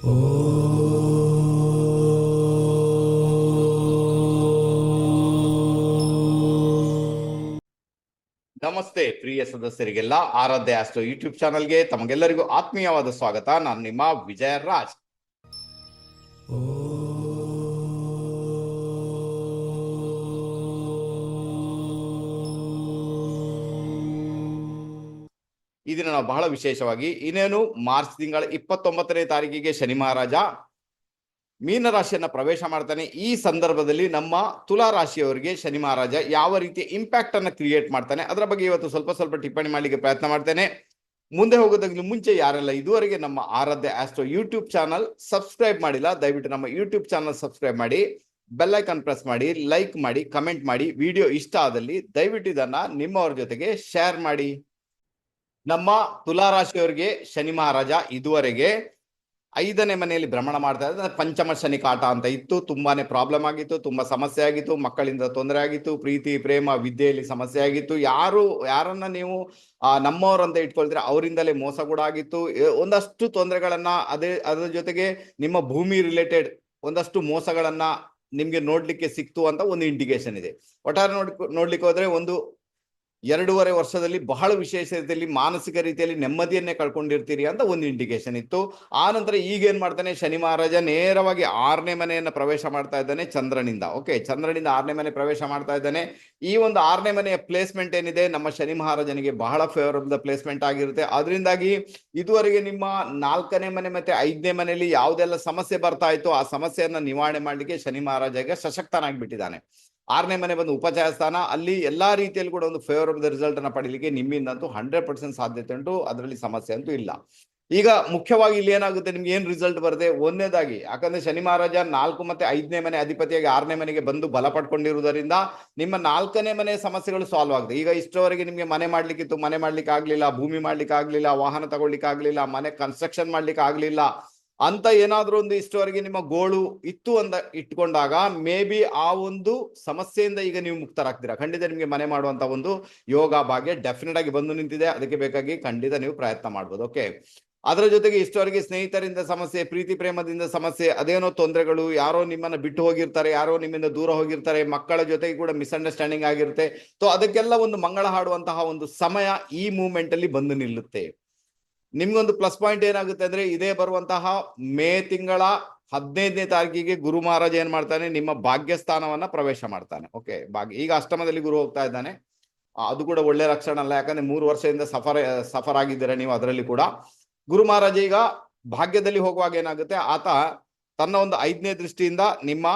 ನಮಸ್ತೆ ಪ್ರಿಯ ಸದಸ್ಯರಿಗೆಲ್ಲ ಆರಾಧ್ಯ astro YouTube ಚಾನಲ್ಗೆ ತಮಗೆಲ್ಲರಿಗೂ ಆತ್ಮೀಯವಾದ ಸ್ವಾಗತ. ನಾನು ನಿಮ್ಮ ವಿಜಯ ರಾಜ್ ಈ ದಿನ ನಾವು ಬಹಳ ವಿಶೇಷವಾಗಿ ಇನ್ನೇನು ಮಾರ್ಚ್ ತಿಂಗಳ ಇಪ್ಪತ್ತೊಂಬತ್ತನೇ ತಾರೀಕಿಗೆ ಶನಿ ಮಹಾರಾಜ ಮೀನರಾಶಿಯನ್ನ ಪ್ರವೇಶ ಮಾಡ್ತಾನೆ. ಈ ಸಂದರ್ಭದಲ್ಲಿ ನಮ್ಮ ತುಲಾ ರಾಶಿಯವರಿಗೆ ಶನಿ ಮಹಾರಾಜ ಯಾವ ರೀತಿಯ ಇಂಪ್ಯಾಕ್ಟ್ ಅನ್ನ ಕ್ರಿಯೇಟ್ ಮಾಡ್ತಾನೆ ಅದರ ಬಗ್ಗೆ ಇವತ್ತು ಸ್ವಲ್ಪ ಸ್ವಲ್ಪ ಟಿಪ್ಪಣಿ ಮಾಡಲಿಕ್ಕೆ ಪ್ರಯತ್ನ ಮಾಡ್ತೇನೆ. ಮುಂದೆ ಹೋಗೋದಕ್ಕಿಂತ ಮುಂಚೆ ಯಾರೆಲ್ಲ ಇದುವರೆಗೆ ನಮ್ಮ Aradhya astro YouTube channel subscribe ಮಾಡಿಲ್ಲ, ದಯವಿಟ್ಟು ನಮ್ಮ ಯೂಟ್ಯೂಬ್ ಚಾನಲ್ ಸಬ್ಸ್ಕ್ರೈಬ್ ಮಾಡಿ ಬೆಲ್ ಐಕನ್ ಪ್ರೆಸ್ ಮಾಡಿ ಲೈಕ್ ಮಾಡಿ ಕಮೆಂಟ್ ಮಾಡಿ ವಿಡಿಯೋ ಇಷ್ಟ ಆದಲ್ಲಿ ದಯವಿಟ್ಟು ಇದನ್ನ ನಿಮ್ಮವರ ಜೊತೆಗೆ ಶೇರ್ ಮಾಡಿ. ನಮ್ಮ ತುಲಾರಾಶಿಯವರಿಗೆ ಶನಿ ಮಹಾರಾಜ ಇದುವರೆಗೆ ಐದನೇ ಮನೆಯಲ್ಲಿ ಭ್ರಮಣ ಮಾಡ್ತಾ ಇದ್ದಾರೆ. ಪಂಚಮ ಶನಿ ಕಾಟ ಅಂತ ಇತ್ತು. ತುಂಬಾನೇ ಪ್ರಾಬ್ಲಮ್ ಆಗಿತ್ತು. ತುಂಬಾ ಸಮಸ್ಯೆ ಆಗಿತ್ತು. ಮಕ್ಕಳಿಂದ ತೊಂದರೆ ಆಗಿತ್ತು. ಪ್ರೀತಿ, ಪ್ರೇಮ, ವಿದ್ಯೆಯಲ್ಲಿ ಸಮಸ್ಯೆ ಆಗಿತ್ತು. ಯಾರು, ಯಾರನ್ನ ನೀವು ನಮ್ಮವರಂತ ಇಟ್ಕೊಳ್ತೀರ? ಅವರಿಂದಲೇ ಮೋಸ ಕೂಡ ಆಗಿತ್ತು. ಒಂದಷ್ಟು ತೊಂದರೆಗಳನ್ನ ಅದೇ, ಅದರ ಜೊತೆಗೆ ನಿಮ್ಮ ಭೂಮಿ ರಿಲೇಟೆಡ್ ಒಂದಷ್ಟು ಮೋಸಗಳನ್ನ ನಿಮ್ಗೆ ನೋಡ್ಲಿಕ್ಕೆ ಸಿಕ್ತು ಅಂತ ಒಂದು ಇಂಡಿಕೇಶನ್ ಇದೆ. ಒಟ್ಟಾರೆ ನೋಡ್ ನೋಡ್ಲಿಕ್ಕೆ ಹೋದ್ರೆ ಒಂದು ಎರಡೂವರೆ ವರ್ಷದಲ್ಲಿ ಬಹಳ ವಿಶೇಷ ರೀತಿಯಲ್ಲಿ ಮಾನಸಿಕ ರೀತಿಯಲ್ಲಿ ನೆಮ್ಮದಿಯನ್ನೇ ಕಳ್ಕೊಂಡಿರ್ತೀರಿ ಅಂತ ಒಂದು ಇಂಡಿಕೇಶನ್ ಇತ್ತು. ಆ ನಂತರ ಈಗ ಏನ್ ಮಾಡ್ತಾನೆ? ಶನಿ ಮಹಾರಾಜ ನೇರವಾಗಿ ಆರನೇ ಮನೆಯನ್ನು ಪ್ರವೇಶ ಮಾಡ್ತಾ ಇದ್ದಾನೆ ಚಂದ್ರನಿಂದ. ಓಕೆ ಚಂದ್ರನಿಂದ ಆರನೇ ಮನೆ ಪ್ರವೇಶ ಮಾಡ್ತಾ ಇದ್ದಾನೆ. ಈ ಒಂದು ಆರನೇ ಮನೆಯ ಪ್ಲೇಸ್ಮೆಂಟ್ ಏನಿದೆ? ನಮ್ಮ ಶನಿ ಮಹಾರಾಜನಿಗೆ ಬಹಳ ಫೇವರಬಲ್ ಪ್ಲೇಸ್ಮೆಂಟ್ ಆಗಿರುತ್ತೆ. ಅದರಿಂದಾಗಿ ಇದುವರೆಗೆ ನಿಮ್ಮ ನಾಲ್ಕನೇ ಮನೆ ಮತ್ತೆ ಐದನೇ ಮನೆಯಲ್ಲಿ ಯಾವುದೆಲ್ಲ ಸಮಸ್ಯೆ ಬರ್ತಾ ಇತ್ತು? ಆ ಸಮಸ್ಯೆಯನ್ನು ನಿವಾರಣೆ ಮಾಡಲಿಕ್ಕೆ ಶನಿ ಮಹಾರಾಜ ಈಗ ಸಶಕ್ತನಾಗ್ಬಿಟ್ಟಿದ್ದಾನೆ. ಆರನೇ ಮನೆ ಬಂದು ಉಪಚಯ ಸ್ಥಾನ. ಅಲ್ಲಿ ಎಲ್ಲಾ ರೀತಿಯಲ್ಲಿ ಕೂಡ ಒಂದು ಫೇವರಬಲ್ ರಿಸಲ್ಟ್ ಅನ್ನ ನಿಮ್ಮಿಂದ ನಿಮ್ಮಿಂದಂತೂ ಹಂಡ್ರೆಡ್ ಪರ್ಸೆಂಟ್ ಸಾಧ್ಯತೆ ಉಂಟು. ಅದರಲ್ಲಿ ಸಮಸ್ಯೆ ಅಂತೂ ಇಲ್ಲ. ಈಗ ಮುಖ್ಯವಾಗಿ ಇಲ್ಲಿ ಏನಾಗುತ್ತೆ? ನಿಮ್ಗೆ ಏನು ರಿಸಲ್ಟ್ ಬರುತ್ತೆ ಒಂದನೇದಾಗಿ, ಯಾಕಂದ್ರೆ ಶನಿ ಮಹಾರಾಜ ನಾಲ್ಕು ಮತ್ತೆ ಐದನೇ ಮನೆ ಅಧಿಪತಿಯಾಗಿ ಆರನೇ ಮನೆಗೆ ಬಂದು ಬಲ ಪಡ್ಕೊಂಡಿರುವುದರಿಂದ ನಿಮ್ಮ ನಾಲ್ಕನೇ ಮನೆ ಸಮಸ್ಯೆಗಳು ಸಾಲ್ವ್ ಆಗುತ್ತೆ. ಈಗ ಇಷ್ಟವರೆಗೆ ನಿಮಗೆ ಮನೆ ಮಾಡ್ಲಿಕ್ಕಿತ್ತು, ಮನೆ ಮಾಡ್ಲಿಕ್ಕೆ ಆಗ್ಲಿಲ್ಲ ಭೂಮಿ ಮಾಡ್ಲಿಕ್ಕೆ ಆಗ್ಲಿಲ್ಲ ವಾಹನ ತಗೊಳ್ಲಿಕ್ಕೆ ಆಗ್ಲಿಲ್ಲ ಮನೆ ಕನ್ಸ್ಟ್ರಕ್ಷನ್ ಮಾಡ್ಲಿಕ್ಕೆ ಆಗ್ಲಿಲ್ಲ ಅಂತ ಏನಾದರೂ ಒಂದು ಇಷ್ಟವರೆಗೆ ನಿಮ್ಮ ಗೋಳು ಇತ್ತು ಅಂತ ಇಟ್ಕೊಂಡಾಗ ಮೇ ಬಿ ಆ ಒಂದು ಸಮಸ್ಯೆಯಿಂದ ಈಗ ನೀವು ಮುಕ್ತರಾಗ್ತೀರಾ? ಖಂಡಿತ ನಿಮಗೆ ಮನೆ ಮಾಡುವಂತ ಒಂದು ಯೋಗ ಭಾಗ್ಯ ಡೆಫಿನೆಟ್ ಆಗಿ ಬಂದು ನಿಂತಿದೆ. ಅದಕ್ಕೆ ಬೇಕಾಗಿ ಖಂಡಿತ ನೀವು ಪ್ರಯತ್ನ ಮಾಡ್ಬೋದು. ಓಕೆ ಅದರ ಜೊತೆಗೆ ಇಷ್ಟವರೆಗೆ ಸ್ನೇಹಿತರಿಂದ ಸಮಸ್ಯೆ, ಪ್ರೀತಿ ಪ್ರೇಮದಿಂದ ಸಮಸ್ಯೆ, ಅದೇನೋ ತೊಂದರೆಗಳು, ಯಾರೋ ನಿಮ್ಮನ್ನ ಬಿಟ್ಟು ಹೋಗಿರ್ತಾರೆ, ಯಾರೋ ನಿಮ್ಮಿಂದ ದೂರ ಹೋಗಿರ್ತಾರೆ, ಮಕ್ಕಳ ಜೊತೆಗೆ ಕೂಡ ಮಿಸ್ಅಂಡರ್ಸ್ಟ್ಯಾಂಡಿಂಗ್ ಆಗಿರುತ್ತೆ. ಸೊ ಅದಕ್ಕೆಲ್ಲ ಒಂದು ಮಂಗಳ ಹಾಡುವಂತಹ ಒಂದು ಸಮಯ ಈ ಮೂಮೆಂಟ್ ಅಲ್ಲಿ ಬಂದು ನಿಲ್ಲುತ್ತೆ. ನಿಮ್ಗೊಂದು ಪ್ಲಸ್ ಪಾಯಿಂಟ್ ಏನಾಗುತ್ತೆ ಅಂದ್ರೆ ಇದೇ ಬರುವಂತಹ ಮೇ ತಿಂಗಳ ಹದಿನೈದನೇ ತಾರೀಕಿಗೆ ಗುರು ಮಹಾರಾಜ ಏನ್ ಮಾಡ್ತಾನೆ? ನಿಮ್ಮ ಭಾಗ್ಯಸ್ಥಾನವನ್ನ ಪ್ರವೇಶ ಮಾಡ್ತಾನೆ. ಓಕೆ ಭಾಗ್ಯ, ಈಗ ಅಷ್ಟಮದಲ್ಲಿ ಗುರು ಹೋಗ್ತಾ ಇದ್ದಾನೆ. ಅದು ಕೂಡ ಒಳ್ಳೆ ಲಕ್ಷಣ ಅಲ್ಲ. ಯಾಕಂದ್ರೆ ಮೂರು ವರ್ಷದಿಂದ ಸಫರ್ ಸಫರ್ ಆಗಿದ್ದೀರಾ ನೀವು ಅದರಲ್ಲಿ ಕೂಡ. ಗುರು ಮಹಾರಾಜ ಈಗ ಭಾಗ್ಯದಲ್ಲಿ ಹೋಗುವಾಗ ಏನಾಗುತ್ತೆ? ಆತ ತನ್ನ ಒಂದು ಐದನೇ ದೃಷ್ಟಿಯಿಂದ ನಿಮ್ಮ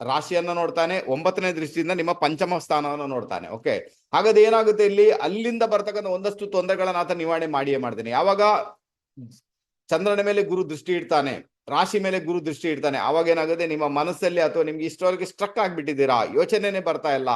ರಾಶಿಯನ್ನ ನೋಡ್ತಾನೆ, ಒಂಬತ್ತನೇ ದೃಷ್ಟಿಯಿಂದ ನಿಮ್ಮ ಪಂಚಮ ಸ್ಥಾನವನ್ನು ನೋಡ್ತಾನೆ ಓಕೆ ಹಾಗಾದ್ರೆ ಏನಾಗುತ್ತೆ ಇಲ್ಲಿ? ಅಲ್ಲಿಂದ ಬರ್ತಕ್ಕಂಥ ಒಂದಷ್ಟು ತೊಂದರೆಗಳನ್ನ ಆತ ನಿವಾರಣೆ ಮಾಡಿಯೇ ಮಾಡ್ತಾನೆ. ಯಾವಾಗ? ಚಂದ್ರನ ಮೇಲೆ ಗುರು ದೃಷ್ಟಿ ಇಡ್ತಾನೆ. ರಾಶಿ ಮೇಲೆ ಗುರು ದೃಷ್ಟಿ ಇಡ್ತಾನೆ. ಅವಾಗ ಏನಾಗುತ್ತೆ? ನಿಮ್ಮ ಮನಸ್ಸಲ್ಲಿ ಅಥವಾ ನಿಮ್ಗೆ ಇಷ್ಟವರೆಗೆ ಸ್ಟ್ರಕ್ ಆಗ್ಬಿಟ್ಟಿದ್ದೀರಾ? ಯೋಚನೆನೆ ಬರ್ತಾ ಇಲ್ಲ.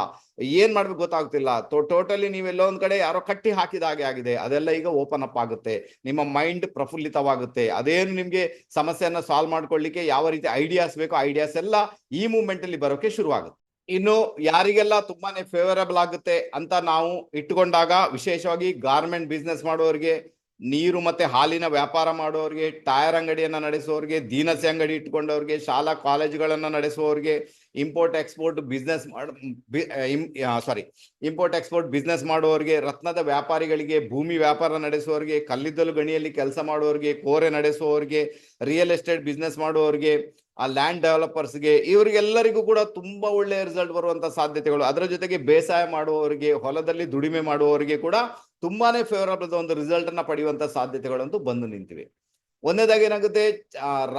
ಏನ್ ಮಾಡ್ಬೇಕು ಗೊತ್ತಾಗ್ತಿಲ್ಲ. ಟೋಟಲಿ ನೀವೆಲ್ಲೋ ಒಂದ್ ಕಡೆ ಯಾರೋ ಕಟ್ಟಿ ಹಾಕಿದ ಹಾಗೆ ಆಗಿದೆ. ಅದೆಲ್ಲ ಈಗ ಓಪನ್ ಅಪ್ ಆಗುತ್ತೆ. ನಿಮ್ಮ ಮೈಂಡ್ ಪ್ರಫುಲ್ಲಿತವಾಗುತ್ತೆ. ಅದೇನು ನಿಮ್ಗೆ ಸಮಸ್ಯೆಯನ್ನ ಸಾಲ್ವ್ ಮಾಡ್ಕೊಳ್ಳಿಕ್ಕೆ ಯಾವ ರೀತಿ ಐಡಿಯಾಸ್ ಬೇಕೋ ಐಡಿಯಾಸ್ ಎಲ್ಲ ಈ ಮೂಮೆಂಟ್ ಅಲ್ಲಿ ಬರೋಕೆ ಶುರುವಾಗುತ್ತೆ. ಇನ್ನು ಯಾರಿಗೆಲ್ಲ ತುಂಬಾನೇ ಫೇವರಬಲ್ ಆಗುತ್ತೆ ಅಂತ ನಾವು ಇಟ್ಟುಕೊಂಡಾಗ ವಿಶೇಷವಾಗಿ ಗಾರ್ಮೆಂಟ್ ಬಿಸ್ನೆಸ್ ಮಾಡುವವರಿಗೆ ನೀರು ಮತ್ತೆ ಹಾಲಿನ ವ್ಯಾಪಾರ ಮಾಡೋರಿಗೆ, ಟೈರ್ ಅಂಗಡಿಯನ್ನ ನಡೆಸೋರಿಗೆ, ದೀನಸಿ ಅಂಗಡಿ ಇಟ್ಕೊಂಡವ್ರಿಗೆ, ಶಾಲಾ ಕಾಲೇಜುಗಳನ್ನ ನಡೆಸುವವರಿಗೆ import export business sorry import export business ಮಾಡುವವರಿಗೆ ರತ್ನದ ವ್ಯಾಪಾರಿಗಳಿಗೆ, ಭೂಮಿ ವ್ಯಾಪಾರ ನಡೆಸುವವರಿಗೆ ಕಲ್ಲಿದ್ದಲು ಗಣಿಯಲ್ಲಿ ಕೆಲಸ ಮಾಡುವವರಿಗೆ ಕೋರೆ ನಡೆಸುವವರಿಗೆ ರಿಯಲ್ ಎಸ್ಟೇಟ್ ಬಿಸ್ನೆಸ್ ಮಾಡುವವರಿಗೆ ಆ ಲ್ಯಾಂಡ್ ಡೆವಲಪರ್ಸ್ಗೆ ಇವರಿಗೆಲ್ಲರಿಗೂ ಕೂಡ ತುಂಬಾ ಒಳ್ಳೆಯ ರಿಸಲ್ಟ್ ಬರುವಂತ ಸಾಧ್ಯತೆಗಳು. ಅದರ ಜೊತೆಗೆ ಬೇಸಾಯ ಮಾಡುವವರಿಗೆ, ಹೊಲದಲ್ಲಿ ದುಡಿಮೆ ಮಾಡುವವರಿಗೆ ಕೂಡ ತುಂಬಾನೇ ಫೇವರಬಲ್ ಒಂದು ರಿಸಲ್ಟ್ ಅನ್ನ ಪಡೆಯುವಂತ ಸಾಧ್ಯತೆಗಳಂತೂ ಬಂದು ನಿಂತಿವೆ. ಒಂದನೇದಾಗಿ ಏನಾಗುತ್ತೆ?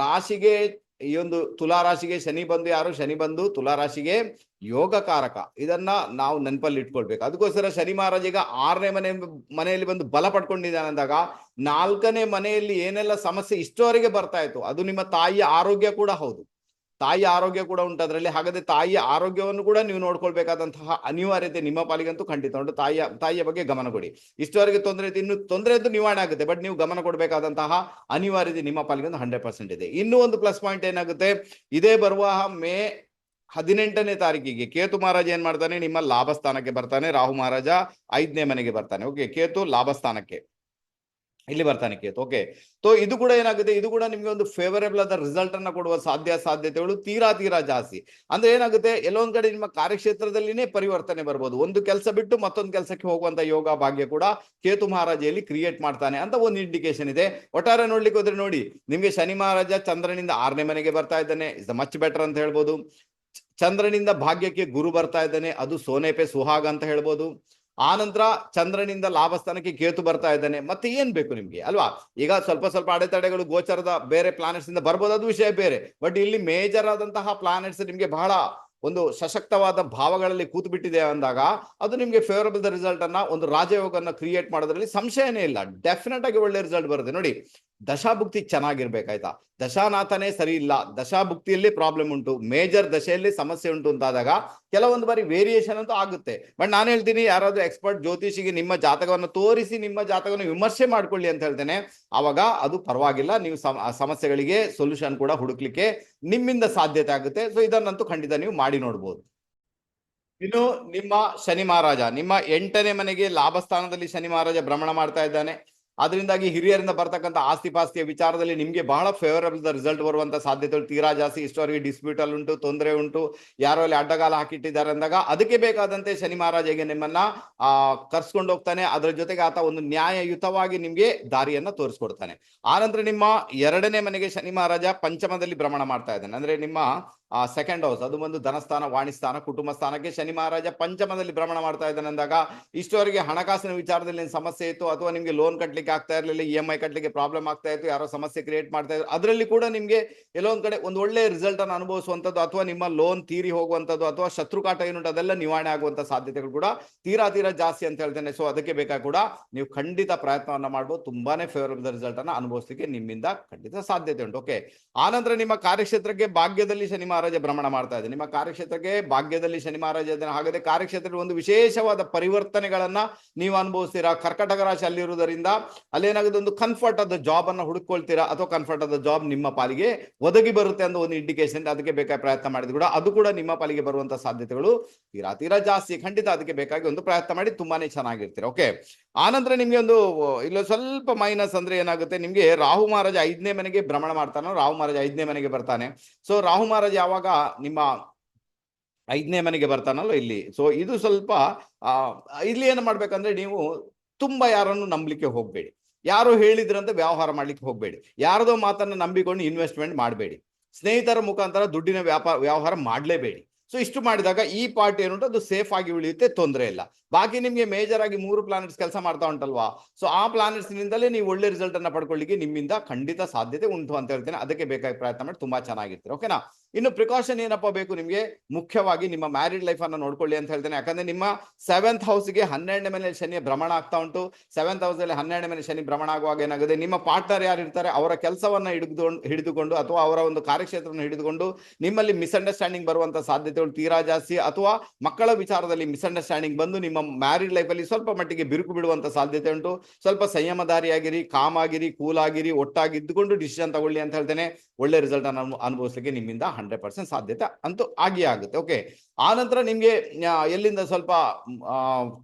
ರಾಶಿಗೆ ಈ ಒಂದು ತುಲಾ ರಾಶಿಗೆ ಶನಿ ಬಂದು ಯಾರು? ಶನಿ ಬಂದು ತುಲಾ ರಾಶಿಗೆ ಯೋಗಕಾರಕ. ಇದನ್ನ ನಾವು ನೆನಪಲ್ಲಿ ಇಟ್ಕೊಳ್ಬೇಕು. ಅದಕ್ಕೋಸ್ಕರ ಶನಿ ಮಹಾರಾಜ ಈಗ ಆರನೇ ಮನೆ ಮನೆಯಲ್ಲಿ ಬಂದು ಬಲ ಪಡ್ಕೊಂಡಿದ್ದಾನೆ ಅಂದಾಗ ನಾಲ್ಕನೇ ಮನೆಯಲ್ಲಿ ಏನೆಲ್ಲ ಸಮಸ್ಯೆ ಇಷ್ಟೋವರೆಗೆ ಬರ್ತಾ ಇತ್ತು, ಅದು ನಿಮ್ಮ ತಾಯಿಯ ಆರೋಗ್ಯ ಕೂಡ ಹೌದು. ತಾಯಿಯ ಆರೋಗ್ಯ ಕೂಡ ಉಂಟು. ಅದರಲ್ಲಿ ಹಾಗಾದ್ರೆ ತಾಯಿಯ ಆರೋಗ್ಯವನ್ನು ಕೂಡ ನೀವು ನೋಡ್ಕೊಳ್ಬೇಕಾದಂತಹ ಅನಿವಾರ್ಯತೆ ನಿಮ್ಮ ಪಾಲಿಗಂತೂ ಖಂಡಿತ ಉಂಟು. ತಾಯಿಯ ತಾಯಿಯ ಬಗ್ಗೆ ಗಮನ ಕೊಡಿ. ಇಷ್ಟವರೆಗೆ ತೊಂದರೆ ಇದೆ ಇನ್ನು ತೊಂದರೆ ಅಂತೂ ನಿವಾರಣೆ ಆಗುತ್ತೆ. ಬಟ್ ನೀವು ಗಮನ ಕೊಡಬೇಕಾದಂತಹ ಅನಿವಾರ್ಯತೆ ನಿಮ್ಮ ಪಾಲಿಗಂತೂ ಹಂಡ್ರೆಡ್ ಪರ್ಸೆಂಟ್ ಇದೆ. ಇನ್ನೂ ಒಂದು ಪ್ಲಸ್ ಪಾಯಿಂಟ್ ಏನಾಗುತ್ತೆ? ಇದೇ ಬರುವ ಮೇ ಹದಿನೆಂಟನೇ ತಾರೀಕಿಗೆ ಕೇತು ಮಹಾರಾಜ ಏನ್ ಮಾಡ್ತಾನೆ? ನಿಮ್ಮ ಲಾಭ ಸ್ಥಾನಕ್ಕೆ ಬರ್ತಾನೆ. ರಾಹು ಮಹಾರಾಜ ಐದನೇ ಮನೆಗೆ ಬರ್ತಾನೆ. ಓಕೆ ಕೇತು ಲಾಭ ಸ್ಥಾನಕ್ಕೆ ಇಲ್ಲಿ ಬರ್ತಾನೆ ಕೇತ್. ಓಕೆ ಸೊ ಇದು ಕೂಡ ಏನಾಗುತ್ತೆ? ಇದು ಕೂಡ ನಿಮಗೆ ಒಂದು ಫೇವರೇಬಲ್ ಆದ ರಿಸಲ್ಟ್ ಅನ್ನ ಕೊಡುವ ಸಾಧ್ಯ ಸಾಧ್ಯತೆಗಳು ತೀರಾ ತೀರಾ ಜಾಸ್ತಿ. ಅಂದ್ರೆ ಏನಾಗುತ್ತೆ? ಎಲ್ಲೊಂದ್ ಕಡೆ ನಿಮ್ಮ ಕಾರ್ಯಕ್ಷೇತ್ರದಲ್ಲಿನೇ ಪರಿವರ್ತನೆ ಬರ್ಬೋದು. ಒಂದು ಕೆಲಸ ಬಿಟ್ಟು ಮತ್ತೊಂದು ಕೆಲಸಕ್ಕೆ ಹೋಗುವಂತ ಯೋಗ ಭಾಗ್ಯ ಕೂಡ ಕೇತು ಮಹಾರಾಜೆಯಲ್ಲಿ ಕ್ರಿಯೇಟ್ ಮಾಡ್ತಾನೆ ಅಂತ ಒಂದು ಇಂಡಿಕೇಶನ್ ಇದೆ. ಒಟ್ಟಾರೆ ನೋಡ್ಲಿಕ್ಕೆ ಹೋದ್ರೆ ನೋಡಿ, ನಿಮ್ಗೆ ಶನಿ ಮಹಾರಾಜ ಚಂದ್ರನಿಂದ ಆರನೇ ಮನೆಗೆ ಬರ್ತಾ ಇದ್ದಾನೆ. ಇಸ್ ಮಚ್ ಬೆಟರ್ ಅಂತ ಹೇಳ್ಬೋದು. ಚಂದ್ರನಿಂದ ಭಾಗ್ಯಕ್ಕೆ ಗುರು ಬರ್ತಾ ಇದ್ದಾನೆ. ಅದು ಸೋನೆಪೆ ಸುಹಾಗ ಅಂತ ಹೇಳ್ಬೋದು. ಆನಂತರ ಚಂದ್ರನಿಂದ ಲಾಭಸ್ಥಾನಕ್ಕೆ ಕೇತು ಬರ್ತಾ ಇದ್ದಾನೆ. ಮತ್ತೆ ಏನ್ ಬೇಕು ನಿಮ್ಗೆ? ಅಲ್ವಾ? ಈಗ ಸ್ವಲ್ಪ ಸ್ವಲ್ಪ ಅಡೆತಡೆಗಳು, ಗೋಚರದ ಬೇರೆ ಪ್ಲಾನೆಟ್ಸ್ ಇಂದ ಬರ್ಬೋದು, ಅದು ವಿಷಯ ಬೇರೆ. ಬಟ್ ಇಲ್ಲಿ ಮೇಜರ್ ಆದಂತಹ ಪ್ಲಾನೆಟ್ಸ್ ನಿಮ್ಗೆ ಬಹಳ ಒಂದು ಸಶಕ್ತವಾದ ಭಾವಗಳಲ್ಲಿ ಕೂತು ಬಿಟ್ಟಿದೆ ಅಂದಾಗ ಅದು ನಿಮ್ಗೆ ಫೇವರಬಲ್ ರಿಸಲ್ಟ್ ಅನ್ನ ಒಂದು ರಾಜಯೋಗನ ಕ್ರಿಯೇಟ್ ಮಾಡೋದ್ರಲ್ಲಿ ಸಂಶಯನೇ ಇಲ್ಲ. ಡೆಫಿನೆಟ್ ಆಗಿ ಒಳ್ಳೆ ರಿಸಲ್ಟ್ ಬರುತ್ತೆ. ನೋಡಿ ದಶಾಭುಕ್ತಿ ಚೆನ್ನಾಗಿರ್ಬೇಕಾಯ್ತಾ? ದಶಾನಾಥನೇ ಸರಿ ಇಲ್ಲ ದಶಾಭುಕ್ತಿಯಲ್ಲಿ ಪ್ರಾಬ್ಲಮ್ ಉಂಟು. ಮೇಜರ್ ದಶೆಯಲ್ಲಿ ಸಮಸ್ಯೆ ಉಂಟು ಅಂತಾದಾಗ ಕೆಲವೊಂದು ಬಾರಿ ವೇರಿಯೇಷನ್ ಅಂತೂ ಆಗುತ್ತೆ. ಬಟ್ ನಾನು ಹೇಳ್ತೀನಿ, ಯಾರಾದ್ರೂ ಎಕ್ಸ್ಪರ್ಟ್ ಜ್ಯೋತಿಷಿಗೆ ನಿಮ್ಮ ಜಾತಕವನ್ನು ತೋರಿಸಿ, ನಿಮ್ಮ ಜಾತಕವನ್ನು ವಿಮರ್ಶೆ ಮಾಡ್ಕೊಳ್ಳಿ ಅಂತ ಹೇಳ್ತೇನೆ. ಅವಾಗ ಅದು ಪರವಾಗಿಲ್ಲ. ನೀವು ಸಮಸ್ಯೆಗಳಿಗೆ ಸೊಲ್ಯೂಷನ್ ಕೂಡ ಹುಡುಕ್ಲಿಕ್ಕೆ ನಿಮ್ಮಿಂದ ಸಾಧ್ಯತೆ ಆಗುತ್ತೆ. ಸೊ ಇದನ್ನಂತೂ ಖಂಡಿತ ನೀವು ಮಾಡಿ ನೋಡ್ಬೋದು. ಇನ್ನು ನಿಮ್ಮ ಶನಿ ಮಹಾರಾಜ, ನಿಮ್ಮ ಎಂಟನೇ ಮನೆಗೆ ಲಾಭ ಸ್ಥಾನದಲ್ಲಿ ಶನಿ ಮಹಾರಾಜ ಭ್ರಮಣ ಮಾಡ್ತಾ ಇದ್ದಾನೆ. ಅದರಿಂದಾಗಿ ಹಿರಿಯರಿಂದ ಬರ್ತಕ್ಕಂಥ ಆಸ್ತಿ ಪಾಸ್ತಿಯ ವಿಚಾರದಲ್ಲಿ ನಿಮಗೆ ಬಹಳ ಫೇವರಬಲ್ ರಿಸಲ್ಟ್ ಬರುವಂತ ಸಾಧ್ಯತೆಗಳು. ತೀರಾ ಜಾಸ್ತಿ ಇಷ್ಟವರೆಗೆ ಡಿಸ್ಪ್ಯೂಟ್ ಅಲ್ಲಿ ಉಂಟು, ತೊಂದರೆ ಉಂಟು, ಯಾರೋ ಅಲ್ಲಿ ಅಡ್ಡಗಾಲ ಹಾಕಿಟ್ಟಿದ್ದಾರೆ ಅಂದಾಗ ಅದಕ್ಕೆ ಬೇಕಾದಂತೆ ಶನಿ ಮಹಾರಾಜಗೆ ನಿಮ್ಮನ್ನ, ಆ, ಕರ್ಸ್ಕೊಂಡು ಹೋಗ್ತಾನೆ, ಅದರ ಜೊತೆಗೆ ಆತ ಒಂದು ನ್ಯಾಯಯುತವಾಗಿ ನಿಮ್ಗೆ ದಾರಿಯನ್ನ ತೋರಿಸ್ಕೊಡ್ತಾನೆ. ಆನಂತರ ನಿಮ್ಮ ಎರಡನೇ ಮನೆಗೆ ಶನಿ ಮಹಾರಾಜ ಪಂಚಮದಲ್ಲಿ ಭ್ರಮಣ ಮಾಡ್ತಾ ಇದ್ದಾನೆ. ಅಂದ್ರೆ ನಿಮ್ಮ ಆ ಸೆಕೆಂಡ್ ಹೌಸ್ ಅದು ಒಂದು ಧನಸ್ಥಾನ, ವಾಣಿಸ್ಥಾನ ಕುಟುಂಬ ಸ್ಥಾನಕ್ಕೆ ಶನಿ ಮಹಾರಾಜ ಪಂಚಮದಲ್ಲಿ ಭ್ರಮಣ ಮಾಡ್ತಾ ಇದ್ದಾನೆ ಅಂದಾಗ ಇಷ್ಟವರೆಗೆ ಹಣಕಾಸಿನ ವಿಚಾರದಲ್ಲಿ ಸಮಸ್ಯೆ ಇತ್ತು ಅಥವಾ ನಿಮಗೆ ಲೋನ್ ಕಟ್ಟಲಿಕ್ಕೆ ಆಗ್ತಾ ಇರಲಿಲ್ಲ ಇ ಎಂ ಐ ಕಟ್ಟಲಿಕ್ಕೆ ಪ್ರಾಬ್ಲಮ್ ಆಗ್ತಾ ಇತ್ತು, ಯಾರೋ ಸಮಸ್ಯೆ ಕ್ರಿಯೇಟ್ ಮಾಡ್ತಾ ಇದ್ರು, ಅದರಲ್ಲಿ ಕೂಡ ನಿಮಗೆ ಎಲ್ಲೋ ಕಡೆ ಒಂದು ಒಳ್ಳೆ ರಿಸಲ್ಟ್ ಅನ್ನು ಅನುಭವಿಸುವಂತದ್ದು ಅಥವಾ ನಿಮ್ಮ ಲೋನ್ ತೀರಿ ಹೋಗುವಂಥದ್ದು ಅಥವಾ ಶತ್ರುಕಾಟ ಏನುಂಟು ಅದೆಲ್ಲ ನಿವಾರಣೆ ಆಗುವಂತ ಸಾಧ್ಯತೆಗಳು ಕೂಡ ತೀರಾ ತೀರಾ ಜಾಸ್ತಿ ಅಂತ ಹೇಳ್ತೇನೆ. ಸೊ ಅದಕ್ಕೆ ಬೇಕಾಗಿ ಕೂಡ ನೀವು ಖಂಡಿತ ಪ್ರಯತ್ನವನ್ನು ಮಾಡ್ಬೋದು, ತುಂಬಾನೇ ಫೇವರಬಲ್ ರಿಸಲ್ಟ್ ಅನ್ನು ಅನುಭವಿಸಲಿಕ್ಕೆ ನಿಮ್ಮಿಂದ ಖಂಡಿತ ಸಾಧ್ಯತೆ ಉಂಟು. ಓಕೆ ಆನಂತರ ನಿಮ್ಮ ಕಾರ್ಯಕ್ಷೇತ್ರಕ್ಕೆ ಭಾಗ್ಯದಲ್ಲಿ ಶನಿ ಮಹಾರಾಜ ಭ್ರಮಣ ಮಾಡ್ತಾ ಇದೆ ನಿಮ್ಮ ಕಾರ್ಯಕ್ಷೇತ್ರಕ್ಕೆ ಭಾಗ್ಯದಲ್ಲಿ ಶನಿ ಮಹಾರಾಜ ಹಾಗಾದ್ರೆ ಕಾರ್ಯಕ್ಷೇತ್ರದಲ್ಲಿ ಒಂದು ವಿಶೇಷವಾದ ಪರಿವರ್ತನೆಗಳನ್ನ ನೀವು ಅನುಭವಿಸ್ತೀರಾ? ಕರ್ಕಟಕ ರಾಶಿ ಅಲ್ಲಿರುವುದರಿಂದ ಅಲ್ಲೇನಾಗುತ್ತೆ? ಒಂದು ಕನ್ಫರ್ಟ್ ಆದ ಜಾಬ್ ಅನ್ನ ಹುಡುಕೊಳ್ತೀರಾ ಅಥವಾ ಕನ್ಫರ್ಟ್ ಆದ ಜಾಬ್ ನಿಮ್ಮ ಪಾಲಿಗೆ ಒದಗಿ ಬರುತ್ತೆ ಅಂತ ಒಂದು ಇಂಡಿಕೇಶನ್ ಅದಕ್ಕೆ ಬೇಕಾಗಿ ಪ್ರಯತ್ನ ಮಾಡಿದ್ರು ಕೂಡ ಅದು ಕೂಡ ನಿಮ್ಮ ಪಾಲಿಗೆ ಬರುವಂತ ಸಾಧ್ಯತೆಗಳು. ತೀರಾ ತೀರಾ ಜಾಸ್ತಿ ಖಂಡಿತ ಅದಕ್ಕೆ ಬೇಕಾಗಿ ಒಂದು ಪ್ರಯತ್ನ ಮಾಡಿ ತುಂಬಾನೇ ಚೆನ್ನಾಗಿರ್ತೀರ. ಓಕೆ ಆನಂತರ ನಿಮ್ಗೆ ಒಂದು ಇಲ್ಲ ಸ್ವಲ್ಪ ಮೈನಸ್ ಅಂದ್ರೆ ಏನಾಗುತ್ತೆ? ನಿಮ್ಗೆ ರಾಹು ಮಹಾರಾಜ ಐದನೇ ಮನೆಗೆ ಭ್ರಮಣ ಮಾಡ್ತಾನೆ. ರಾಹು ಮಹಾರಾಜ ಐದನೇ ಮನೆಗೆ ಬರ್ತಾನೆ. ಸೊ ರಾಹು ಮಹಾರಾಜ ಯಾವಾಗ ನಿಮ್ಮ ಐದನೇ ಮನೆಗೆ ಬರ್ತಾನಲ್ಲ ಇಲ್ಲಿ. ಸೊ ಇದು ಸ್ವಲ್ಪ ಇಲ್ಲಿ ಏನು ಮಾಡ್ಬೇಕಂದ್ರೆ ನೀವು ತುಂಬಾ ಯಾರನ್ನು ನಂಬಲಿಕ್ಕೆ ಹೋಗ್ಬೇಡಿ. ಯಾರು ಹೇಳಿದ್ರಂತ ವ್ಯವಹಾರ ಮಾಡ್ಲಿಕ್ಕೆ ಹೋಗಬೇಡಿ. ಯಾರದೋ ಮಾತನ್ನ ನಂಬಿಕೊಂಡು ಇನ್ವೆಸ್ಟ್ಮೆಂಟ್ ಮಾಡಬೇಡಿ. ಸ್ನೇಹಿತರ ಮುಖಾಂತರ ದುಡ್ಡಿನ ವ್ಯಾಪಾರ ವ್ಯವಹಾರ ಮಾಡಲೇಬೇಡಿ. ಸೊ ಇಷ್ಟು ಮಾಡಿದಾಗ ಈ ಪಾರ್ಟ್ ಏನುಂಟು ಅದು ಸೇಫ್ ಆಗಿ ಉಳಿಯುತ್ತೆ, ತೊಂದರೆ ಇಲ್ಲ. ಬಾಕಿ ನಿಮಗೆ ಮೇಜರ್ ಆಗಿ ಮೂರು ಪ್ಲಾನೆಟ್ಸ್ ಕೆಲಸ ಮಾಡ್ತಾ ಉಂಟಲ್ವಾ? ಸೊ ಆ ಪ್ಲಾನೆಟ್ಸ್ ನಿಂದಲೇ ನೀವು ಒಳ್ಳೆ ರಿಸಲ್ಟ್ ಅನ್ನ ಪಡ್ಕೊಳ್ಳಿಕ್ಕೆ ನಿಮ್ಮಿಂದ ಖಂಡಿತ ಸಾಧ್ಯತೆ ಉಂಟು ಅಂತ ಹೇಳ್ತೇನೆ. ಅದಕ್ಕೆ ಬೇಕಾಗಿ ಪ್ರಯತ್ನ ಮಾಡಿ, ತುಂಬಾ ಚೆನ್ನಾಗಿರ್ತೀರ. ಓಕೆನಾ ಇನ್ನು ಪ್ರಿಕಾಷನ್ ಏನಪ್ಪ ಬೇಕು ನಿಮಗೆ? ಮುಖ್ಯವಾಗಿ ನಿಮ್ಮ ಮ್ಯಾರಿಡ್ ಲೈಫ್ ಅನ್ನ ನೋಡ್ಕೊಳ್ಳಿ ಅಂತ ಹೇಳ್ತೇನೆ. ಯಾಕಂದ್ರೆ ನಿಮ್ಮ ಸೆವೆಂತ್ ಹೌಸ್ಗೆ ಹನ್ನೆರಡನೇ ಮನೆ ಶನಿ ಭ್ರಮಣ ಆಗ್ತಾ ಉಂಟು. ಸೆವೆಂತ್ ಹೌಸ್ ಅಲ್ಲಿ ಹನ್ನೆರಡನೇ ಮನೆ ಶನಿ ಭ್ರಮಣ ಆಗುವಾಗ ಏನಾಗುತ್ತೆ? ನಿಮ್ಮ ಪಾರ್ಟ್ನರ್ ಯಾರು ಇರ್ತಾರೆ? ಅವರ ಕೆಲಸವನ್ನ ಹಿಡಿದುಕೊಂಡು ಹಿಡಿದುಕೊಂಡು ಅಥವಾ ಅವರ ಒಂದು ಕಾರ್ಯಕ್ಷೇತ್ರವನ್ನು ಹಿಡಿದುಕೊಂಡು ನಿಮ್ಮಲ್ಲಿ ಮಿಸ್ಅಂಡರ್ಸ್ಟ್ಯಾಂಡಿಂಗ್ ಬರುವಂತ ಸಾಧ್ಯತೆಗಳು ತೀರಾ ಜಾಸ್ತಿ. ಅಥವಾ ಮಕ್ಕಳ ವಿಚಾರದಲ್ಲಿ ಮಿಸ್ಅಂಡರ್ಸ್ಟ್ಯಾಂಡಿಂಗ್ ಬಂದು ನಿಮ್ಮ ಮ್ಯಾರಿಡ್ ಲೈಫ್ ಅಲ್ಲಿ ಸ್ವಲ್ಪ ಮಟ್ಟಿಗೆ ಬಿರುಕು ಬಿಡುವಂತ ಸಾಧ್ಯತೆ ಉಂಟು. ಸ್ವಲ್ಪ ಸಂಯಮದಾರಿಯಾಗಿರಿ ಕಾಮ್ ಆಗಿರಿ ಕೂಲ್ ಆಗಿರಿ ಒಟ್ಟಾಗಿ ಇದ್ದುಕೊಂಡು ಡಿಸಿಷನ್ ತಗೊಳ್ಳಿ ಅಂತ ಹೇಳ್ತೇನೆ. ಒಳ್ಳೆ ರಿಸಲ್ಟ್ ಅನ್ನು ಅನುಭವಿಸಲಿಕ್ಕೆ ನಿಮ್ಮಿಂದ ಹಂಡ್ರೆಡ್ ಪರ್ಸೆಂಟ್ ಸಾಧ್ಯತೆ ಅಂತೂ ಆಗಿಯೇ ಆಗುತ್ತೆ. ಓಕೆ ಆನಂತರ ನಂತರ ನಿಮಗೆ ಎಲ್ಲಿಂದ ಸ್ವಲ್ಪ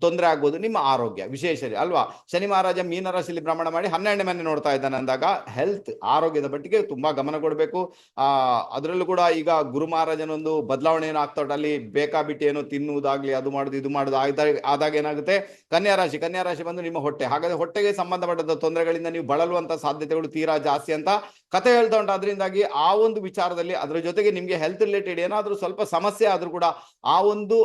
ತೊಂದರೆ ಆಗ್ಬೋದು ನಿಮ್ಮ ಆರೋಗ್ಯ, ವಿಶೇಷ ಅಲ್ವಾ? ಶನಿ ಮಹಾರಾಜ ಮೀನ ರಾಶಿಯಲ್ಲಿ ಭ್ರಮಣ ಮಾಡಿ ಹನ್ನೆರಡನೇ ಮನೆ ನೋಡ್ತಾ ಇದ್ದಾನೆ ಅಂದಾಗ ಹೆಲ್ತ್ ಆರೋಗ್ಯದ ಬಟ್ಟಿಗೆ ತುಂಬಾ ಗಮನ ಕೊಡಬೇಕು. ಆ, ಅದರಲ್ಲೂ ಕೂಡ ಈಗ ಗುರು ಮಹಾರಾಜನೊಂದು ಬದಲಾವಣೆ ಏನು ಆಗ್ತಾ ಉಂಟು? ಅಲ್ಲಿ ಬೇಕಾಬಿಟ್ಟು ಏನೋ ತಿನ್ನುವುದಾಗ್ಲಿ, ಅದು ಮಾಡುದು, ಇದು ಮಾಡುದು ಆದಾಗ ಏನಾಗುತ್ತೆ? ಕನ್ಯಾ ರಾಶಿ ಕನ್ಯಾ ರಾಶಿ ಬಂದು ನಿಮ್ಮ ಹೊಟ್ಟೆ, ಹಾಗಾದ್ರೆ ಹೊಟ್ಟೆಗೆ ಸಂಬಂಧಪಟ್ಟದ ತೊಂದರೆಗಳಿಂದ ನೀವು ಬಳಲುವಂತ ಸಾಧ್ಯತೆಗಳು ತೀರಾ ಜಾಸ್ತಿ ಅಂತ ಕತೆ ಹೇಳ್ತಾ ಉಂಟು. ಅದರಿಂದಾಗಿ ಆ ಒಂದು ವಿಚಾರದಲ್ಲಿ ಅದರ ಜೊತೆಗೆ ನಿಮಗೆ ಹೆಲ್ತ್ ರಿಲೇಟೆಡ್ ಏನಾದರೂ ಸ್ವಲ್ಪ ಸಮಸ್ಯೆ ಆದರೂ ಕೂಡ ಆ ಒಂದು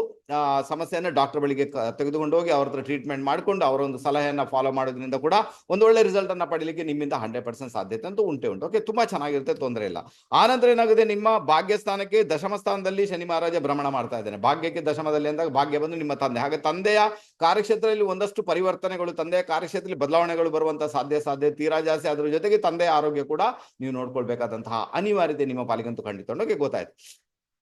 ಸಮಸ್ಯೆಯನ್ನು ಡಾಕ್ಟರ್ ಬಳಿಗೆ ತೆಗೆದುಕೊಂಡು ಹೋಗಿ ಅವ್ರ ಟ್ರೀಟ್ಮೆಂಟ್ ಮಾಡಿಕೊಂಡು ಅವರ ಒಂದು ಸಲಹೆಯನ್ನು ಫಾಲೋ ಮಾಡೋದ್ರಿಂದ ಕೂಡ ಒಂದು ಒಳ್ಳೆ ರಿಸಲ್ಟ್ ಅನ್ನ ಪಡೀಲಿಕ್ಕೆ ನಿಮ್ಮಿಂದ ಹಂಡ್ರೆಡ್ ಪರ್ಸೆಂಟ್ ಸಾಧ್ಯತೆ ಅಂತೂ ಉಂಟೆ ಉಂಟು. ಓಕೆ ತುಂಬಾ ಚೆನ್ನಾಗಿರುತ್ತೆ, ತೊಂದರೆ ಇಲ್ಲ. ಆನಂತರ ಏನಾಗುತ್ತೆ, ನಿಮ್ಮ ಭಾಗ್ಯ ಸ್ಥಾನಕ್ಕೆ ದಶಮ ಸ್ಥಾನದಲ್ಲಿ ಶನಿ ಮಹಾರಾಜ ಭ್ರಮಣ ಮಾಡ್ತಾ ಇದ್ದಾನೆ. ಭಾಗ್ಯಕ್ಕೆ ದಶಮದಲ್ಲಿ ಅಂದಾಗ ಭಾಗ್ಯ ಬಂದು ನಿಮ್ಮ ತಂದೆ. ಹಾಗೆ ತಂದೆಯ ಕಾರ್ಯಕ್ಷೇತ್ರದಲ್ಲಿ ಒಂದಷ್ಟು ಪರಿವರ್ತನೆಗಳು, ತಂದೆಯ ಕಾರ್ಯಕ್ಷೇತ್ರದಲ್ಲಿ ಬದಲಾವಣೆಗಳು ಬರುವಂತಹ ಸಾಧ್ಯ ಸಾಧ್ಯ, ತೀರಾ ಜಾಸ್ತಿ ಅದರ ಜೊತೆಗೆ ತಂದೆಯ ಆರೋಗ್ಯ ಕೂಡ ನೀವು ನೋಡ್ಕೊಳ್ಬೇಕಾದಂತಹ ಅನಿವಾರ್ಯತೆ ನಿಮ್ಮ ಪಾಲಿಗಂತೂ ಖಂಡಿತ ಗೊತ್ತಾಯ್ತು.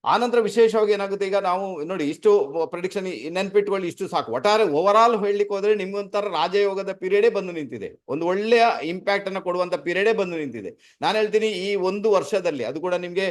ಆನಂತರ ವಿಶೇಷವಾಗಿ ಏನಾಗುತ್ತೆ ಈಗ ನಾವು ನೋಡಿ ಇಷ್ಟು ಪ್ರಿಡಿಕ್ಷನ್ ನೆನ್ಪಿಟ್ಕೊಳ್ಳಿ ಇಷ್ಟು ಸಾಕು. ಒಟ್ಟಾರೆ ಓವರ್ ಆಲ್ ಹೇಳಲಿಕ್ಕೆ ಹೋದ್ರೆ ನಿಮ್ಗೊಂಥರ ರಾಜಯೋಗದ ಪೀರಿಯಡೇ ಬಂದು ನಿಂತಿದೆ. ಒಂದು ಒಳ್ಳೆಯ ಇಂಪ್ಯಾಕ್ಟ್ ಅನ್ನು ಕೊಡುವಂತ ಪೀರಿಯಡೇ ಬಂದು ನಿಂತಿದೆ. ನಾನು ಹೇಳ್ತೀನಿ ಈ ಒಂದು ವರ್ಷದಲ್ಲಿ ಅದು ಕೂಡ ನಿಮ್ಗೆ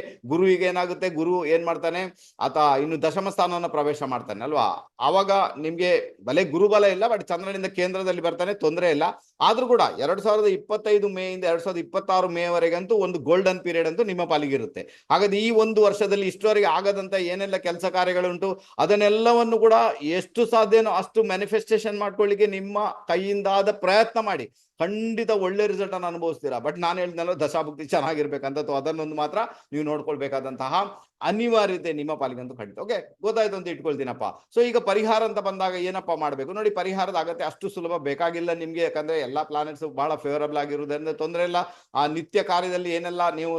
ಈಗ ಏನಾಗುತ್ತೆ? ಗುರು ಏನ್ ಮಾಡ್ತಾನೆ? ಆತ ಇನ್ನು ದಶಮ ಸ್ಥಾನವನ್ನು ಪ್ರವೇಶ ಮಾಡ್ತಾನೆ ಅಲ್ವಾ? ಆವಾಗ ನಿಮ್ಗೆ ಬಲೆ ಗುರುಬಲ ಇಲ್ಲ ಬಟ್ ಚಂದ್ರನಿಂದ ಕೇಂದ್ರದಲ್ಲಿ ಬರ್ತಾನೆ, ತೊಂದರೆ ಇಲ್ಲ. ಆದ್ರೂ ಕೂಡ ಎರಡ್ ಸಾವಿರದ ಇಪ್ಪತ್ತೈದು ಮೇ ಇಂದ ಎರಡ್ ಸಾವಿರದ ಇಪ್ಪತ್ತಾರು ಮೇ ವರೆಗಂತೂ ಒಂದು ಗೋಲ್ಡನ್ ಪೀರಿಯಡ್ ಅಂತೂ ನಿಮ್ಮ ಪಾಲಿಗಿರುತ್ತೆ ಹಾಗಾದ್ರೆ ಈ ಒಂದು ವರ್ಷದಲ್ಲಿ ಇಷ್ಟವರೆಗೆ ಆಗದಂತ ಏನೆಲ್ಲ ಕೆಲಸ ಕಾರ್ಯಗಳುಂಟು, ಅದನ್ನೆಲ್ಲವನ್ನು ಕೂಡ ಎಷ್ಟು ಸಾಧ್ಯನೋ ಅಷ್ಟು ಮ್ಯಾನಿಫೆಸ್ಟೇಷನ್ ಮಾಡ್ಕೊಳ್ಳಿಕ್ಕೆ ನಿಮ್ಮ ಕೈಯಿಂದಾದ ಪ್ರಯತ್ನ ಮಾಡಿ. ಖಂಡಿತ ಒಳ್ಳೆ ರಿಸಲ್ಟ್ ಅನ್ನು ಅನುಭವಿಸ್ತೀರಾ? ಬಟ್ ನಾನು ಹೇಳಿದ್ನಲ್ಲ ದಶಾಭುಕ್ತಿ ಚೆನ್ನಾಗಿರ್ಬೇಕಂತ ಅಥವಾ ಅದನ್ನೊಂದು ಮಾತ್ರ ನೀವು ನೋಡ್ಕೊಳ್ಬೇಕಾದಂತಹ ಅನಿವಾರ್ಯತೆ ನಿಮ್ಮ ಪಾಲಿಗಂತೂ ಖಂಡಿತ. ಓಕೆ ಗೊತ್ತಾಯ್ತು ಅಂತ ಇಟ್ಕೊಳ್ತೀನಪ್ಪ. ಸೊ ಈಗ ಪರಿಹಾರ ಅಂತ ಬಂದಾಗ ಏನಪ್ಪ ಮಾಡಬೇಕು? ನೋಡಿ, ಪರಿಹಾರದ ಅಗತ್ಯ ಅಷ್ಟು ಸುಲಭ ಬೇಕಾಗಿಲ್ಲ ನಿಮ್ಗೆ. ಯಾಕಂದ್ರೆ ಎಲ್ಲಾ ಪ್ಲಾನೆಟ್ಸ್ ಬಹಳ ಫೇವರಬಲ್ ಆಗಿರುವುದರಿಂದ ತೊಂದರೆ ಇಲ್ಲ. ಆ ನಿತ್ಯ ಕಾರ್ಯದಲ್ಲಿ ಏನೆಲ್ಲ ನೀವು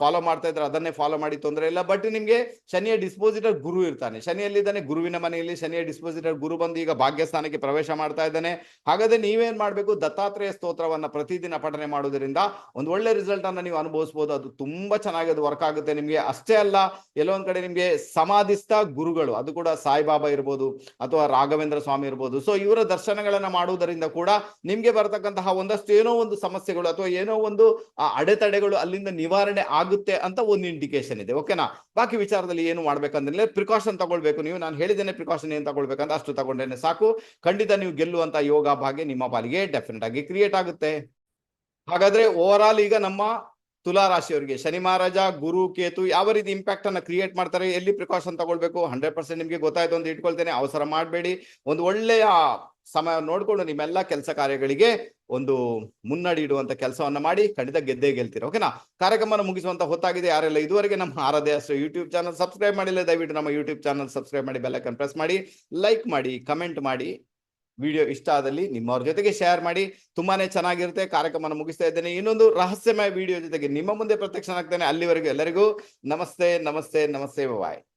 ಫಾಲೋ ಮಾಡ್ತಾ ಇದ್ರೆ ಅದನ್ನೇ ಫಾಲೋ ಮಾಡಿ ತೊಂದರೆ ಇಲ್ಲ. ಬಟ್ ನಿಮ್ಗೆ ಶನಿಯ ಡಿಸ್ಪೋಸಿಟರ್ ಗುರು ಇರ್ತಾನೆ. ಶನಿಯಲ್ಲಿದ್ದಾನೆ, ಗುರುವಿನ ಮನೆಯಲ್ಲಿ ಶನಿಯ ಡಿಸ್ಪೋಸಿಟರ್ ಗುರು ಬಂದು ಈಗ ಭಾಗ್ಯಸ್ಥಾನಕ್ಕೆ ಪ್ರವೇಶ ಮಾಡ್ತಾ ಇದ್ದಾನೆ. ಹಾಗಾದ್ರೆ ನೀವೇನ್ ಮಾಡ್ಬೇಕು? ದತ್ತಾತ್ರೇಯ ಸ್ತೋತ್ರವನ್ನ ಪ್ರತಿದಿನ ಪಠನೆ ಮಾಡುವುದರಿಂದ ಒಂದು ಒಳ್ಳೆ ರಿಸಲ್ಟ್ ಅನ್ನ ನೀವು ಅನುಭವಿಸಬಹುದು ಅದು ತುಂಬಾ ಚೆನ್ನಾಗಿ ಅದು ವರ್ಕ್ ಆಗುತ್ತೆ ನಿಮಗೆ. ಅಷ್ಟೇ ಅಲ್ಲ ಎಲ್ಲೋ ಒಂದ್ ಕಡೆ ನಿಮಗೆ ಸಮಾಧಿಸ್ತ ಗುರುಗಳು, ಅದು ಕೂಡ ಸಾಯಿಬಾಬಾ ಇರ್ಬೋದು ಅಥವಾ ರಾಘವೇಂದ್ರ ಸ್ವಾಮಿ ಇರ್ಬೋದು. ಸೊ ಇವರ ದರ್ಶನಗಳನ್ನ ಮಾಡುವುದರಿಂದ ಕೂಡ ನಿಮ್ಗೆ ಬರತಕ್ಕಂತಹ ಒಂದಷ್ಟು ಏನೋ ಒಂದು ಸಮಸ್ಯೆಗಳು ಅಥವಾ ಏನೋ ಒಂದು ಅಡೆತಡೆಗಳು ಅಲ್ಲಿಂದ ನಿವಾರಣೆ ಆಗುತ್ತೆ ಅಂತ ಒಂದು ಇಂಡಿಕೇಶನ್ ಇದೆ. ಓಕೆನಾ ಬಾಕಿ ವಿಚಾರದಲ್ಲಿ ಏನು ಮಾಡ್ಬೇಕಂದ್ರೆ ಪ್ರಿಕಾಷನ್ ತಗೊಳ್ಬೇಕು ನೀವು. ನಾನು ಹೇಳಿದ್ದೇನೆ ಪ್ರಿಕಾಷನ್ ಏನ್ ತಗೊಳ್ಬೇಕಂತ ಅಷ್ಟು ತಗೊಂಡೇನೆ ಸಾಕು. ಖಂಡಿತ ನೀವು ಗೆಲ್ಲುವಂತ ಯೋಗ ಭಾಗ್ಯ ನಿಮ್ಮ ಪಾಲಿಗೆ ಡೆಫಿನೆಟ್ ಆಗಿ ಕ್ರಿಯೇಟ್ ಆಗುತ್ತೆ. ಹಾಗಾದ್ರೆ ಓವರ್ ಆಲ್ ಈಗ ನಮ್ಮ ತುಲಾ ರಾಶಿಯವರಿಗೆ ಶನಿ, ಮಹಾರಾಜ, ಗುರು, ಕೇತು ಯಾವ ರೀತಿ ಇಂಪ್ಯಾಕ್ಟ್ ಅನ್ನ ಕ್ರಿಯೇಟ್ ಮಾಡ್ತಾರೆ, ಎಲ್ಲಿ ಪ್ರಿಕಾಷನ್ ತಗೊಳ್ಬೇಕು ಹಂಡ್ರೆಡ್ ಪರ್ಸೆಂಟ್ ನಿಮ್ಗೆ ಗೊತ್ತಾಯ್ತು ಅಂತ ಇಟ್ಕೊಳ್ತೇನೆ, ಅವಸರ ಮಾಡಬೇಡಿ. ಒಂದು ಒಳ್ಳೆಯ ಸಮಯ ನೋಡ್ಕೊಂಡು ನಿಮ್ಮೆಲ್ಲ ಕೆಲಸ ಕಾರ್ಯಗಳಿಗೆ ಒಂದು ಮುನ್ನಡಿ ಇಡುವಂತ ಕೆಲಸವನ್ನ ಮಾಡಿ ಖಂಡಿತ ಗೆದ್ದೇ ಗೆಲ್ತೀರ ಓಕೆನಾ ಕಾರ್ಯಕ್ರಮನ ಮುಗಿಸುವಂತ ಹೊತ್ತಾಗಿದೆ, ಯಾರೆಲ್ಲ ಇದುವರೆಗೆ ನಮ್ಮ ಆರಾಧ್ಯ ಅಷ್ಟು ಯೂಟ್ಯೂಬ್ ಚಾನಲ್ ಸಬ್ಸ್ಕ್ರೈಬ್ ಮಾಡಿಲ್ಲ, ದಯವಿಟ್ಟು ನಮ್ಮ ಯೂಟ್ಯೂಬ್ ಚಾನಲ್ ಸಬ್ಸ್ಕ್ರೈಬ್ ಮಾಡಿ ಬೆಲ್ಲೈಕನ್ ಪ್ರೆಸ್ ಮಾಡಿ ಲೈಕ್ ಮಾಡಿ ಕಮೆಂಟ್ ಮಾಡಿ. ವಿಡಿಯೋ ಇಷ್ಟ ಆದಲ್ಲಿ ನಿಮ್ಮವ್ರ ಜೊತೆಗೆ ಶೇರ್ ಮಾಡಿ, ತುಂಬಾನೇ ಚೆನ್ನಾಗಿರುತ್ತೆ, ಕಾರ್ಯಕ್ರಮನ ಮುಗಿಸ್ತಾ ಇದ್ದೇನೆ. ಇನ್ನೊಂದು ರಹಸ್ಯಮಯ ವಿಡಿಯೋ ಜೊತೆಗೆ ನಿಮ್ಮ ಮುಂದೆ ಪ್ರತ್ಯಕ್ಷನಾಗ್ತೇನೆ. ಅಲ್ಲಿವರೆಗೂ ಎಲ್ಲರಿಗೂ ನಮಸ್ತೆ ನಮಸ್ತೆ ನಮಸ್ತೆ ಬಾಯ್